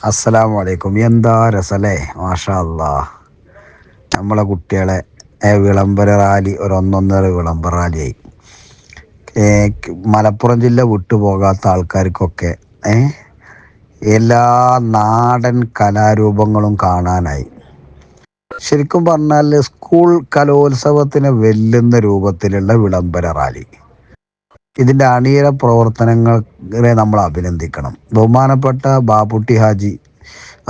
അസ്സലാമു അലൈക്കും എന്താ രസല്ലേ? മാഷാ നമ്മളെ കുട്ടികളെ വിളംബര റാലി ഒരു ഒന്നൊന്നര വിളംബര റാലിയായി. മലപ്പുറം ജില്ല വിട്ടുപോകാത്ത ആൾക്കാർക്കൊക്കെ എല്ലാ നാടൻ കലാരൂപങ്ങളും കാണാനായി. ശരിക്കും പറഞ്ഞാൽ സ്കൂൾ കലോത്സവത്തിന് വെല്ലുന്ന രൂപത്തിലുള്ള വിളംബര റാലി. ഇതിന്റെ അണിയറ പ്രവർത്തനങ്ങളെ നമ്മൾ അഭിനന്ദിക്കണം. ബഹുമാനപ്പെട്ട ബാപ്പുട്ടി ഹാജി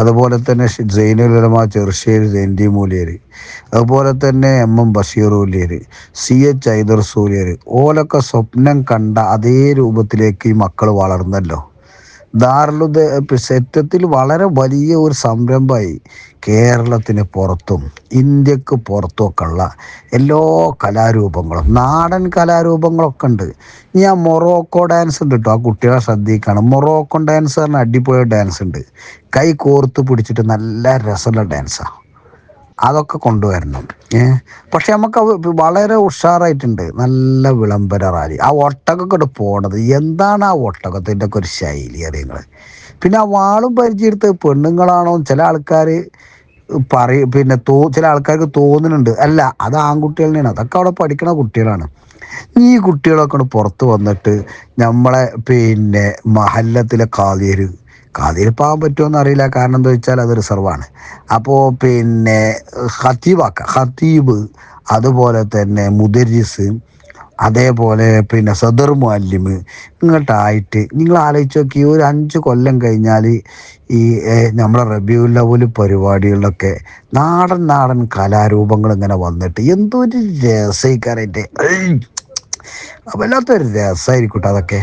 അതുപോലെ തന്നെ ജൈനുലമ ചെറുശ്ശേരി ജയന്തി മൂലിയർ അതുപോലെ തന്നെ എം എം ബഷീർ ഊലിയർ സി എച്ച് ഐദർ സൂലിയർ ഓലൊക്കെ സ്വപ്നം കണ്ട അതേ രൂപത്തിലേക്ക് ഈ മക്കൾ വളർന്നല്ലോ. ദാറുലുദ സത്യത്തിൽ വളരെ വലിയ ഒരു സംരംഭമായി കേരളത്തിന് പുറത്തും ഇന്ത്യയ്ക്ക് പുറത്തുമൊക്കെ ഉള്ള എല്ലാ കലാരൂപങ്ങളും നാടൻ കലാരൂപങ്ങളൊക്കെ ഉണ്ട്. ഞാൻ മൊറോക്കോ ഡാൻസ് ഉണ്ട് കേട്ടോ ആ കുട്ടികളെ ശ്രദ്ധിക്കണം. മൊറോക്കോ ഡാൻസ് പറഞ്ഞാൽ അടിപൊളി ഡാൻസ് ഉണ്ട്. കൈ കോർത്ത് പിടിച്ചിട്ട് നല്ല രസമുള്ള ഡാൻസാണ് അതൊക്കെ കൊണ്ടുവരണം. പക്ഷെ നമുക്ക് വളരെ ഉഷാറായിട്ടുണ്ട്. നല്ല വിളംബര റാലി. ആ ഒട്ടകൊക്കെ ഇട്ട് പോണത് എന്താണ് ആ ഒട്ടകത്തിന്റെ ഒക്കെ ഒരു ശൈലി അറിയുന്നത്? പിന്നെ ആ വാളും പരിചയത്ത് പെണ്ണുങ്ങളാണോ ചില ആൾക്കാർ പറയും പിന്നെ തോ ചില ആൾക്കാർക്ക് തോന്നുന്നുണ്ട്. അല്ല അത് ആൺകുട്ടികൾ തന്നെയാണ്. അതൊക്കെ അവിടെ പഠിക്കണ കുട്ടികളാണ്. ഈ കുട്ടികളൊക്കെ പുറത്ത് വന്നിട്ട് നമ്മളെ പിന്നെ മഹല്ലത്തിലെ കാതിയര് കാതിയിൽ പാകാൻ പറ്റുമോ അറിയില്ല. കാരണം എന്താ വെച്ചാൽ അത് റിസർവാണ്. അപ്പോൾ പിന്നെ ഹത്തീബാക്ക ഹത്തീബ് അതുപോലെ തന്നെ മുദരിസ് അതേപോലെ പിന്നെ സദർ മുഅല്ലിമ് ഇങ്ങോട്ടായിട്ട് നിങ്ങൾ ആലോചിച്ച് നോക്കി. ഒരു അഞ്ച് കൊല്ലം കഴിഞ്ഞാൽ ഈ നമ്മുടെ റബിയുൽ അവൽ പരിപാടികളിലൊക്കെ നാടൻ നാടൻ കലാരൂപങ്ങൾ ഇങ്ങനെ വന്നിട്ട് എന്തൊരു രസയിക്കാരായിട്ട് വല്ലാത്തൊരു രസമായിരിക്കട്ടെ അതൊക്കെ.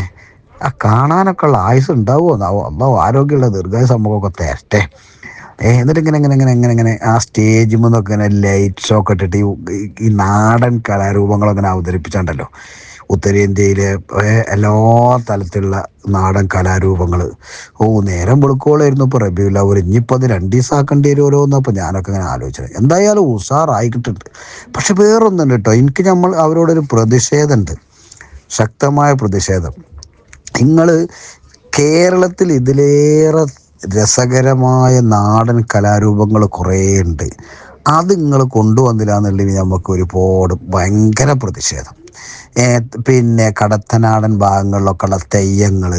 ആ കാണാനൊക്കെ ഉള്ള ആയുസ് ഉണ്ടാവുമോ അല്ലോ ആരോഗ്യമുള്ള ദീർഘായ സംഭവമൊക്കെ തരട്ടെ. ഏഹ് എന്നിട്ട് ഇങ്ങനെ ഇങ്ങനെ ഇങ്ങനെ ഇങ്ങനെ ഇങ്ങനെ ആ സ്റ്റേജിൽ നിന്നൊക്കെ ഇങ്ങനെ ലൈറ്റ് ഒക്കെ ഇട്ടിട്ട് ഈ നാടൻ കലാരൂപങ്ങളൊക്കെ ഇങ്ങനെ അവതരിപ്പിച്ചാണ്ടല്ലോ. ഉത്തരേന്ത്യയിലെ എല്ലാ തലത്തിലുള്ള നാടൻ കലാരൂപങ്ങൾ ഓ നേരം വെളുക്കോളായിരുന്നു ഇപ്പോൾ റബിയുള്ള ഒരു ഇനിയിപ്പോൾ അത് രണ്ട് ദിവസം ആക്കേണ്ടി വരുമല്ലോ എന്നപ്പോൾ ഞാനൊക്കെ ഇങ്ങനെ ആലോചിച്ചത് എന്തായാലും ഉഷാറായിക്കിട്ടുണ്ട് പക്ഷെ വേറൊന്നുണ്ട് കേട്ടോ. എനിക്ക് നമ്മൾ അവരോടൊരു പ്രതിഷേധമുണ്ട്. ശക്തമായ പ്രതിഷേധം. നിങ്ങൾ കേരളത്തിൽ ഇതിലേറെ രസകരമായ നാടൻ കലാരൂപങ്ങൾ കുറേ ഉണ്ട്. അത് നിങ്ങൾ കൊണ്ടുവന്നില്ല എന്നുള്ളതിന് നമുക്ക് ഒരുപാട് ഭയങ്കര പ്രതിഷേധം. പിന്നെ കടത്തനാടൻ ഭാഗങ്ങളിലൊക്കെ ഉള്ള തെയ്യങ്ങൾ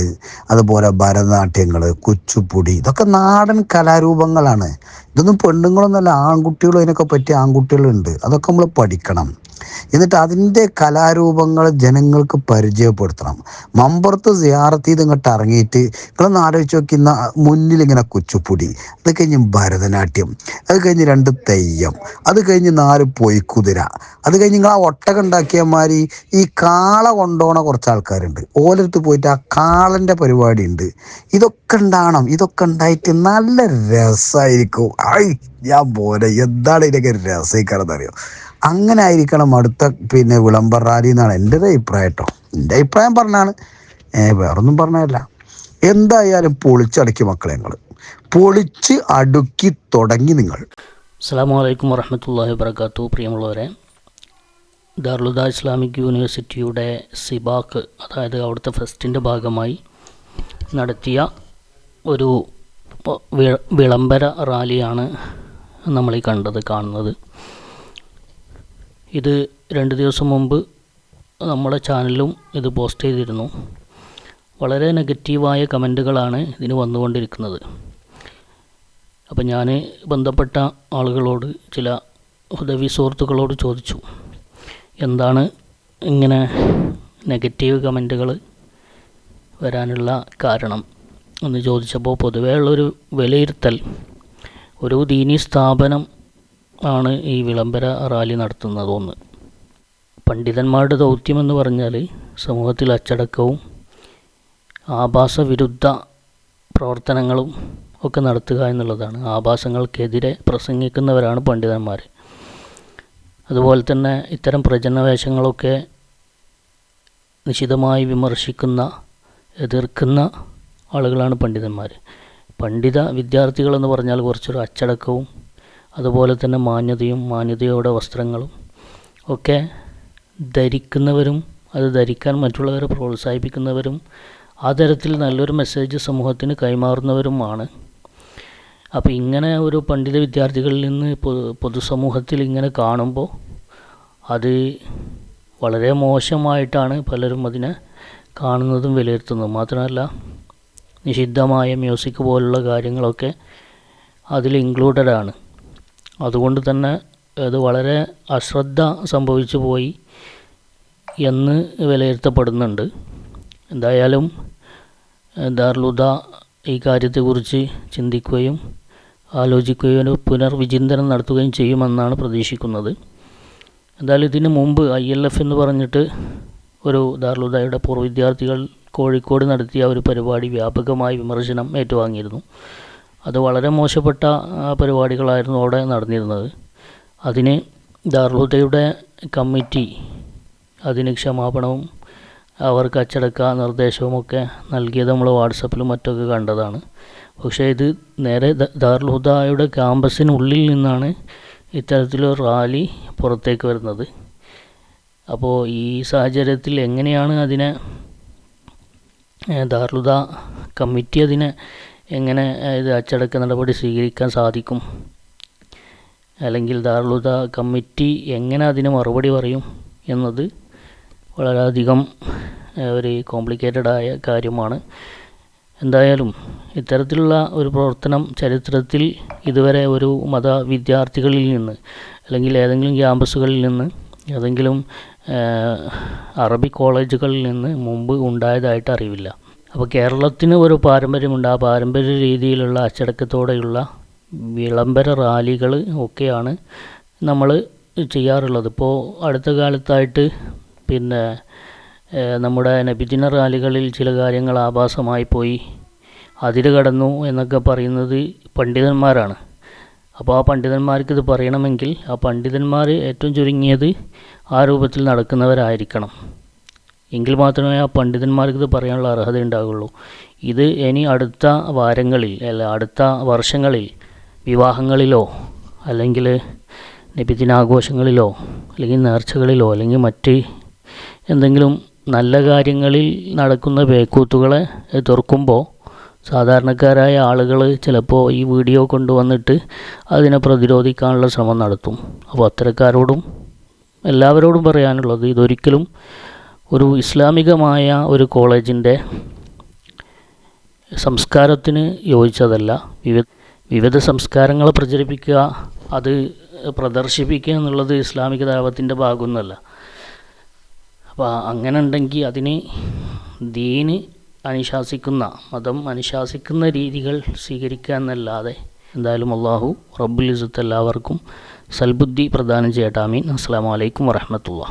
അതുപോലെ ഭരതനാട്യങ്ങൾ കുച്ചുപ്പുടി ഇതൊക്കെ നാടൻ കലാരൂപങ്ങളാണ്. ഇതൊന്നും പെണ്ണുങ്ങളൊന്നുമല്ല ആൺകുട്ടികളും അതിനൊക്കെ പറ്റിയ ആൺകുട്ടികളുണ്ട്. അതൊക്കെ നമ്മൾ പഠിക്കണം. എന്നിട്ട് അതിന്റെ കലാരൂപങ്ങൾ ജനങ്ങൾക്ക് പരിചയപ്പെടുത്തണം. മമ്പുറത്ത് സിയാറത്ത് ചെയ്ത് ഇങ്ങോട്ട് ഇറങ്ങിയിട്ട് നിങ്ങളൊന്ന് ആലോചിച്ച് നോക്കുന്ന മുന്നിലിങ്ങനെ കുച്ചുപ്പുടി അത് കഴിഞ്ഞ് ഭരതനാട്യം അത് കഴിഞ്ഞ് രണ്ട് തെയ്യം അത് കഴിഞ്ഞ് നാല് പൊയ്ക്കുതിര അത് കഴിഞ്ഞ് നിങ്ങൾ ആ ഒട്ടക ഈ കാള കൊണ്ടോണ കുറച്ച് ആൾക്കാരുണ്ട്. ഓലടുത്ത് പോയിട്ട് ആ കാളന്റെ പരിപാടി ഉണ്ട്. ഇതൊക്കെ ഉണ്ടാവണം ഇതൊക്കെ ഉണ്ടായിട്ട് നല്ല രസമായിരിക്കും ഐ ഞാൻ പോരെ എന്താണ് ഇതിനൊക്കെ അറിയോ? അങ്ങനെ ആയിരിക്കണം അടുത്ത പിന്നെ വിളംബർ റാലി എന്നാണ് എന്റെ ഒരു അഭിപ്രായം കേട്ടോ. എന്റെ അഭിപ്രായം പറഞ്ഞാണ്. വേറൊന്നും പറഞ്ഞതല്ല. എന്തായാലും പൊളിച്ചടക്കി മക്കളെ നിങ്ങൾ പൊളിച്ച് അടുക്കി തുടങ്ങി നിങ്ങൾ. അസ്സാം വലൈക്കും വറഹമത്തല്ലാഹി വബർക്കാത്തു പ്രിയമുള്ളവരെ ദാർലുദ ഇസ്ലാമിക് യൂണിവേഴ്സിറ്റിയുടെ സിബാക്ക് അതായത് അവിടുത്തെ ഫെസ്റ്റിന്റെ ഭാഗമായി നടത്തിയ ഒരു വിളംബര റാലിയാണ് നമ്മൾ ഈ കണ്ടത് കാണുന്നത്. ഇത് രണ്ട് ദിവസം മുമ്പ് നമ്മുടെ ചാനലിലും ഇത് പോസ്റ്റ് ചെയ്തിരുന്നു. വളരെ നെഗറ്റീവായ കമന്റുകളാണ് ഇതിന് വന്നുകൊണ്ടിരിക്കുന്നത്. അപ്പം ഞാൻ ബന്ധപ്പെട്ട ആളുകളോട് ചില ഉദവി സുഹൃത്തുക്കളോട് ചോദിച്ചു എന്താണ് ഇങ്ങനെ നെഗറ്റീവ് കമന്റുകൾ വരാനുള്ള കാരണം? എന്ന് ചോദിച്ചപ്പോൾ പൊതുവേ ഉള്ളൊരു വിലയിരുത്തൽ ഒരു ദീനി സ്ഥാപനം ആണ് ഈ വിളംബര റാലി നടത്തുന്നത് ഒന്ന്. പണ്ഡിതന്മാരുടെ ദൗത്യമെന്ന് പറഞ്ഞാൽ സമൂഹത്തിൽ അച്ചടക്കവും ആഭാസവിരുദ്ധ പ്രവർത്തനങ്ങളും ഒക്കെ നടത്തുക എന്നുള്ളതാണ്. ആഭാസങ്ങൾക്കെതിരെ പ്രസംഗിക്കുന്നവരാണ് പണ്ഡിതന്മാർ അതുപോലെ തന്നെ ഇത്തരം പ്രചരണവേഷങ്ങളൊക്കെ നിശിതമായി വിമർശിക്കുന്ന എതിർക്കുന്ന ആളുകളാണ് പണ്ഡിതന്മാർ പണ്ഡിത വിദ്യാർത്ഥികളെന്ന് പറഞ്ഞാൽ കുറച്ചൊരു അച്ചടക്കവും അതുപോലെ തന്നെ മാന്യതയും മാന്യതയോടെ വസ്ത്രങ്ങളും ഒക്കെ ധരിക്കുന്നവരും അത് ധരിക്കാൻ മറ്റുള്ളവരെ പ്രോത്സാഹിപ്പിക്കുന്നവരും ആ തരത്തിൽ നല്ലൊരു മെസ്സേജ് സമൂഹത്തിന് കൈമാറുന്നവരുമാണ്. അപ്പോൾ ഇങ്ങനെ ഒരു പണ്ഡിത വിദ്യാർത്ഥികളിൽ നിന്ന് പൊതുസമൂഹത്തിൽ ഇങ്ങനെ കാണുമ്പോൾ അത് വളരെ മോശമായിട്ടാണ് പലരും അതിനെ കാണുന്നതും വിലയിരുത്തുന്നതും. മാത്രമല്ല നിഷിദ്ധമായ മ്യൂസിക് പോലുള്ള കാര്യങ്ങളൊക്കെ അതിൽ ഇൻക്ലൂഡഡ് ആണ്. അതുകൊണ്ട് തന്നെ അത് വളരെ അശ്രദ്ധ സംഭവിച്ചു പോയി എന്ന് വിലയിരുത്തപ്പെടുന്നുണ്ട്. എന്തായാലും ദാർലുദ ഈ കാര്യത്തെക്കുറിച്ച് ചിന്തിക്കുകയും ആലോചിക്കുകയും പുനർവിചിന്തനം നടത്തുകയും ചെയ്യുമെന്നാണ് പ്രതീക്ഷിക്കുന്നത്. എന്തായാലും ഇതിന് മുമ്പ് ഐ എൽ എഫ് എന്ന് പറഞ്ഞിട്ട് ഒരു ദാർലുദയുടെ പൂർവ വിദ്യാർത്ഥികൾ കോഴിക്കോട് നടത്തിയ ഒരു പരിപാടി വ്യാപകമായി വിമർശനം ഏറ്റുവാങ്ങിയിരുന്നു. അത് വളരെ മോശപ്പെട്ട പരിപാടികളായിരുന്നു അവിടെ നടന്നിരുന്നത്. അതിന് ദാർലുദയുടെ കമ്മിറ്റി അതിന് ക്ഷമാപണവും അവർക്ക് അച്ചടക്ക നിർദ്ദേശവുമൊക്കെ നൽകിയത് നമ്മൾ വാട്സപ്പിലും മറ്റൊക്കെ കണ്ടതാണ്. പക്ഷേ ഇത് നേരെ ദാറുൽഹുദയുടെ ക്യാമ്പസിനുള്ളിൽ നിന്നാണ് ഇത്തരത്തിലൊരു റാലി പുറത്തേക്ക് വരുന്നത്. അപ്പോൾ ഈ സാഹചര്യത്തിൽ എങ്ങനെയാണ് അതിനെ ദാർലുദ കമ്മിറ്റി അതിനെ എങ്ങനെ ഇത് അച്ചടക്ക നടപടി സ്വീകരിക്കാൻ സാധിക്കും? അല്ലെങ്കിൽ ദാറുൽഹുദ കമ്മിറ്റി എങ്ങനെ അതിന് മറുപടി പറയും എന്നത് വളരെയധികം ഒരു കോംപ്ലിക്കേറ്റഡ് ആയ കാര്യമാണ്. എന്തായാലും ഇത്തരത്തിലുള്ള ഒരു പ്രവർത്തനം ചരിത്രത്തിൽ ഇതുവരെ ഒരു മത വിദ്യാർത്ഥികളിൽ നിന്ന് അല്ലെങ്കിൽ ഏതെങ്കിലും ക്യാമ്പസുകളിൽ നിന്ന് ഏതെങ്കിലും അറബി കോളേജുകളിൽ നിന്ന് മുമ്പ് ഉണ്ടായതായിട്ട് അറിവില്ല. അപ്പോൾ കേരളത്തിന് ഒരു പാരമ്പര്യമുണ്ട്. ആ പാരമ്പര്യ രീതിയിലുള്ള അച്ചടക്കത്തോടെയുള്ള വിളംബര റാലികൾ ഒക്കെയാണ് നമ്മൾ ചെയ്യാറുള്ളത്. ഇപ്പോൾ അടുത്ത കാലത്തായിട്ട് പിന്നെ നമ്മുടെ നബിദിന റാലികളിൽ ചില കാര്യങ്ങൾ ആഭാസമായി പോയി. അതിര് കടന്നു എന്നൊക്കെ പറയുന്നത് പണ്ഡിതന്മാരാണ്. അപ്പോൾ ആ പണ്ഡിതന്മാർക്ക് ഇത് പറയണമെങ്കിൽ ആ പണ്ഡിതന്മാർ ഏറ്റവും ചുരുങ്ങിയത് ആ രൂപത്തിൽ നടക്കുന്നവരായിരിക്കണം. എങ്കിൽ മാത്രമേ ആ പണ്ഡിതന്മാർക്ക് ഇത് പറയാനുള്ള അർഹത ഉണ്ടാകുള്ളൂ ഇത് ഇനി അടുത്ത വാരങ്ങളിൽ അല്ല അടുത്ത വർഷങ്ങളിൽ വിവാഹങ്ങളിലോ അല്ലെങ്കിൽ നബിദിനാഘോഷങ്ങളിലോ അല്ലെങ്കിൽ നേർച്ചകളിലോ അല്ലെങ്കിൽ മറ്റ് എന്തെങ്കിലും നല്ല കാര്യങ്ങളിൽ നടക്കുന്ന ബേക്കൂത്തുകളെ എതിർക്കുമ്പോൾ സാധാരണക്കാരായ ആളുകൾ ചിലപ്പോൾ ഈ വീഡിയോ കൊണ്ടുവന്നിട്ട് അതിനെ പ്രതിരോധിക്കാനുള്ള ശ്രമം നടത്തും. അപ്പോൾ അത്തരക്കാരോടും എല്ലാവരോടും പറയാനുള്ളത് ഇതൊരിക്കലും ഒരു ഇസ്ലാമികമായ ഒരു കോളേജിന്റെ സംസ്കാരത്തിന് യോജിച്ചതല്ല. വിവിധ വിവിധ സംസ്കാരങ്ങളെ പ്രചരിപ്പിക്കുക അത് പ്രദർശിപ്പിക്കുക എന്നുള്ളത് ഇസ്ലാമിക ദാവത്തിന്റെ ഭാഗമൊന്നുമല്ല. അപ്പോൾ അങ്ങനെ ഉണ്ടെങ്കിൽ അതിന് ദീന് അനുശാസിക്കുന്ന മതം അനുശാസിക്കുന്ന രീതികൾ സ്വീകരിക്കുക എന്നല്ലാതെ എന്തായാലും അള്ളാഹു റബ്ബുൽ ഇസത്ത് എല്ലാവർക്കും സൽബുദ്ധി പ്രദാനം ചെയ്യട്ടാമീൻ അസ്സാം വലൈക്കും വറഹമത്തുള്ള